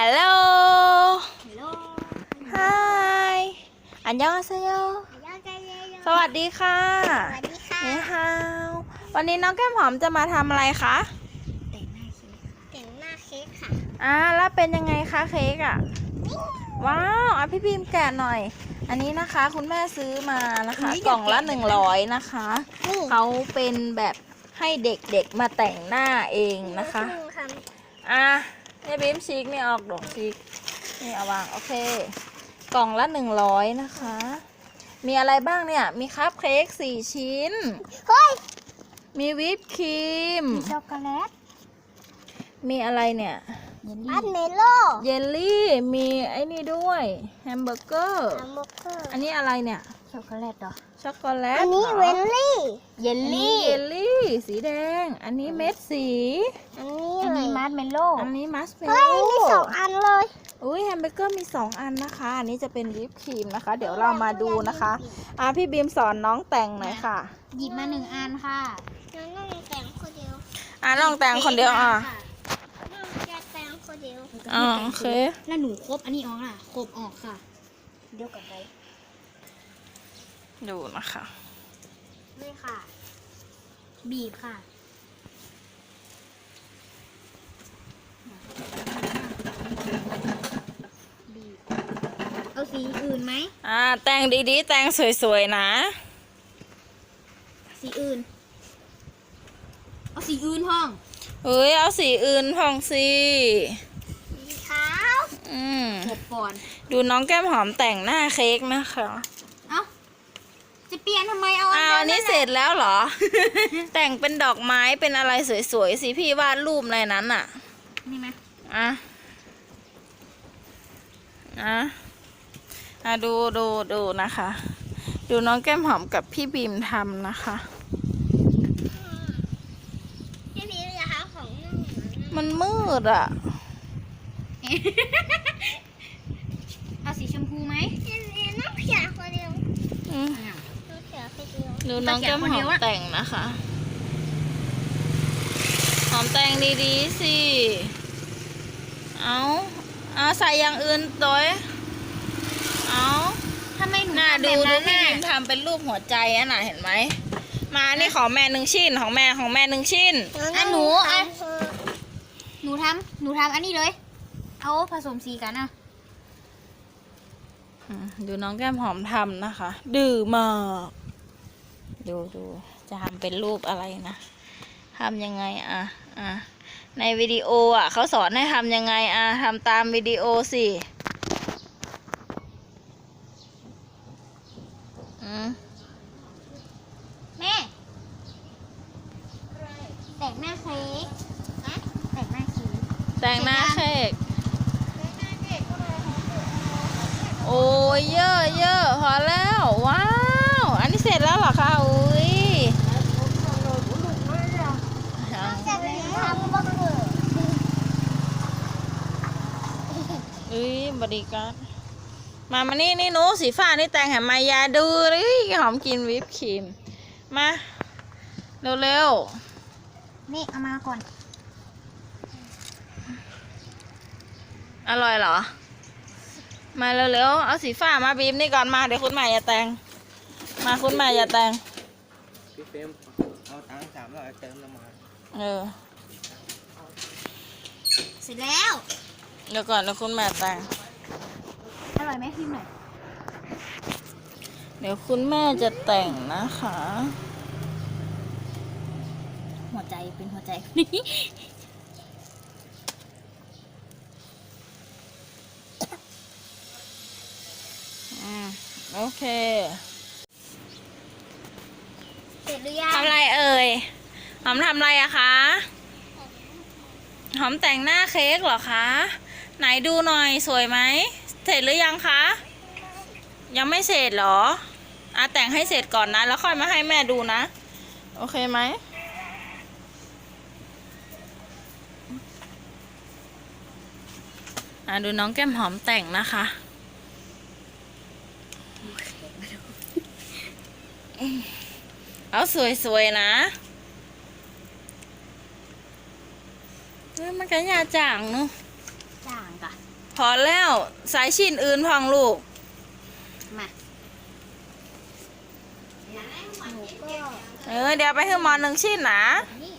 Hello ฮัลโหล Hi อันยองอาเซโยยอดใจเย็นสวัสดีค่ะ สวัสดีค่ะนี่ฮาววันนี้น้องแก้มหอมจะมาทำอะไรคะ แต่งหน้าเค้กแต่งหน้าเค้กค่ะอ่าแล้วเป็นยังไงคะเค้กอะ ว้าวอะพี่พิมพ์แกะหน่อย อันนี้นะคะ คุณแม่ซื้อมานะคะ กล่องละหนึ่งร้อยนะคะนี่เขาเป็นแบบให้เด็กๆมาแต่งหน้าเองนะคะค่ะ อะนี่บิมชีกนี่ออกดอกชีกนี่เอาวาง โอเค กล่องละหนึ่งร้อยนะคะ มีอะไรบ้างเนี่ย มีคัพเค้กสี่ชิ้น เฮ้ย มีวิปครีม มีช็อกโกแลต มีอะไรเนี่ยอันเมโล่เยลลี่ มีไอ้นี่ด้วย แฮมเบอร์เกอร์ฮัมเบอร์เกอร์อันนี้อะไรเนี่ย ช็อกโกแลตเหรอ ช็อกโกแลตอันนี้หรเวลลี่ เยลอันนี้ลี่ เยลลี่ สีแดง อันนี้เม็ดสี อันนี้อันนี้มาร์ชเมลโล่อันนี้มัสเมลเฮ้ยโล่มีสองอันเลย อุ้ยแฮมเบอร์เกอร์มี 2 อันนะคะ อันนี้จะเป็นวิปครีมนะคะ เดี๋ยวเรามาดูนะคะ อะพี่บีมสอนน้องแต่งหน่อยค่ะ หยิบมาหนึ่งอันค่ะน้องต้องแต่งคนเดียวอะน้องแต่งคนเดียวอะน้องจะแต่งคนเดียวอ่าโอเค แล้วหนูครบอันนี้ออกล่ะครบออกค่ะ เดียวกับไป ดูนะคะนี่ค่ะ บีบค่ะ บีบ เอาสีอื่นไหม อ่า แต่งดีๆ แต่งสวยๆ นะ สีอื่น เอาสีอื่นห้องเฮ้ย เอาสีอื่นพองสิ สีขาว อืมครบก่อน ดูน้องแก้มหอมแต่งหน้าเค้กนะคะเอาจะเปลี่ยนทำไมเอาอ้าวอันนี้เสร็จแล้วเหรอ แต่งเป็นดอกไม้เป็นอะไรสวยๆสิพี่วาดรูปอะไรนั้นอะ นี่ไหมอะอะอะดูดูดูนะคะ ดูน้องแก้มหอมกับพี่บีมทำนะคะ พี่พีจะหาของน้องหนูนะมันมืดอะ เอาสีชมพูไหมพี่พีน้องเขียนคนเดียวอืมน้องเขียนคนเดียวดูน้องแก้มหอมแต่งนะคะ หอมแต่งดีๆสิ เอาเอาใส่อย่างอื่นตัวเอาทำไมหนูน่าทำดูแบบดูนั้นพี่น่ะบีมทำเป็นรูปหัวใจอะน่ะเห็นไหม มานี่ของแม่หนึ่งชิ้นของแม่ของแม่หนึ่งชิ้นอะหนูอะเออหนูทำหนูทำอันนี้เลย เอาผสมสีกันอะอืมดูน้องแก้มหอมทำนะคะ ดื้อมาก ดูดูจะทำเป็นรูปอะไรนะทำยังไงอะอะในวิดีโออะเขาสอนให้ทำยังไงอะทำตามวิดีโอสิอืมแม่แต่งหน้าเค้กนะแต่งหน้าเค้กแต่งหน้าเค้กโอ้ยเยอะเยอะพอแล้ว ว้าว อันนี้เสร็จแล้วเหรอคะอุ้ยยัง จะไปทำบังเกอร์ อุ้ยบริการมามานี่นี่หนูสีฟ้านี่แต่งแหมมายาดูเลยหอมกินวิปครีม มา เร็วนี่เอามาก่อนๆอร่อยเหรอ มาเร็วๆ เอาสีฟ้ามาบีบนี่ก่อนมาเดี๋ยวคุณใหม่อย่าแต่ง มาคุณใหม่อย่าแต่งพี่เฟรมเอาตังค์สามร้อยเติมน้ำมันเออ เสร็จแล้ว เดี๋ยวก่อนเดี๋ยวคุณแม่แต่ง อร่อยไหมพิมพ์หน่อยเดี๋ยวคุณแม่จะแต่งนะคะ หัวใจเป็นหัวใจอืมโอเค เสร็จหรือยังทำอะไรเอ่ย หอมทำอะไรอะคะ หอมแต่งหน้าเค้กเหรอคะ ไหนดูหน่อยสวยไหม เสร็จหรือยังคะ ยังไม่เสร็จเหรออะแต่งให้เสร็จก่อนนะ แล้วค่อยมาให้แม่ดูนะ โอเคไหมอะดูน้องแก้มหอมแต่งนะคะเอาสวยๆนะเฮ้ยมันก็ยาจางเนอะจางกะ พอแล้วสายชิ้นอื่นพองลูก มาหนูก็เออเดี๋ยวไปให้มอนหนึ่งชิ้นนะนี่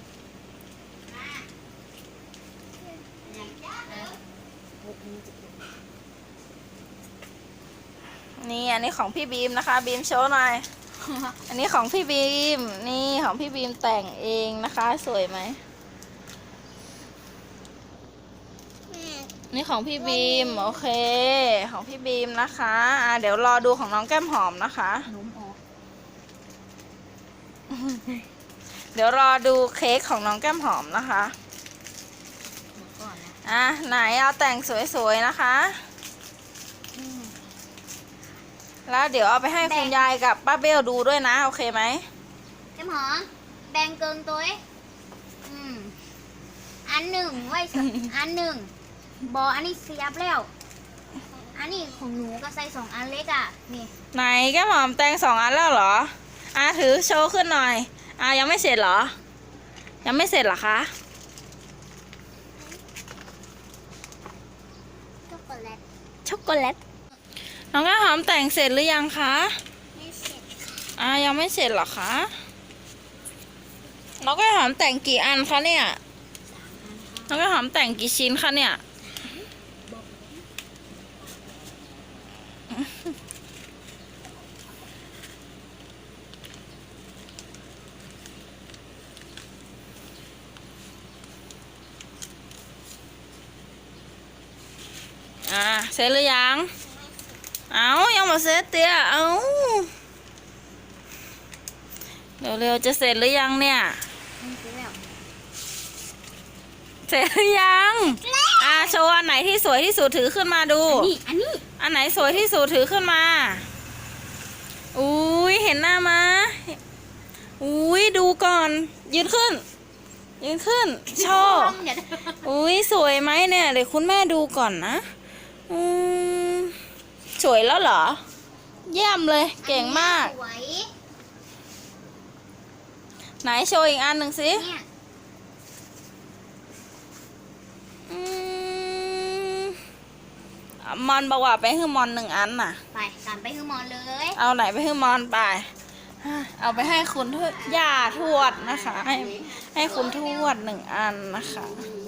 นี่อันนี้ของพี่บีมนะคะ บีมโชว์หน่อย อันนี้ของพี่บีม นี่ของพี่บีมแต่งเองนะคะ สวยไหมแม่ นี่ของพี่บีมโอเค ของพี่บีมนะคะอะเดี๋ยวรอดูของน้องแก้มหอมนะคะหนุ่มออกเดี๋ยวรอดูเค้กของน้องแก้มหอมนะคะเดี๋ยวก่อนนะอะไหนเอาแต่งสวยๆนะคะ อืมแล้วเดี๋ยวเอาไปให้คุณยายกับป้าเบลดูด้วยนะ โอเคไหมแก้มหอมแบ่งเกิงตัวเอ้ยอืมอันหนึ่งไว้สอันหนึ่ง บออันนี้เสียบแล้ว อันนี้ของหนูก็ใส่สองอันเล็กอะ นี่ ไหนแก้มหอมแต่งสองอันแล้วเหรออะถือโชว์ขึ้นหน่อยอะยังไม่เสร็จเหรอ ยังไม่เสร็จเหรอคะช็อกโกแลต ช็อกโกแลต น้องแก้มหอมแต่งเสร็จหรือยังคะ ไม่เสร็จอะยังไม่เสร็จเหรอคะ น้องแก้มหอมแต่งกี่อันคะเนี่ย น้องแก้มหอมแต่งกี่ชิ้นคะเนี่ย อะเสร็จหรือยัง เอายังมาเสร็จเตี้ยเอาเร็วๆจะเสร็จหรือยังเนี่ยอืมเสร็จแล้วเสร็จหรือยัง อะโชว์อันไหนที่สวยที่สุดถือขึ้นมาดูนี่อันนี้ อัน ไหนสวยที่สุดถือขึ้นมา อุ้ยเห็นหน้ามาอุ้ยดูก่อน ยืนขึ้น ยืนขึ้น โชว์เดี๋ยวอุ้ยสวยไหมเนี่ยเดี๋ยวคุณแม่ดูก่อนนะอืมสวยแล้วเหรอ เยี่ยมเลย เก่งมากสวยไหนโชว์อีกอันหนึ่งสิเนี่ยอืมอะ มอนบอกว่าไปให้มอนหนึ่งอันน่ะ ไปตามไปคือหมอนเลยเอาไหนไปให้มอนไป เอาไปให้คุณทวดย่าทวดนะคะ ให้ให้คุณทวดหนึ่งอันนะคะ อืม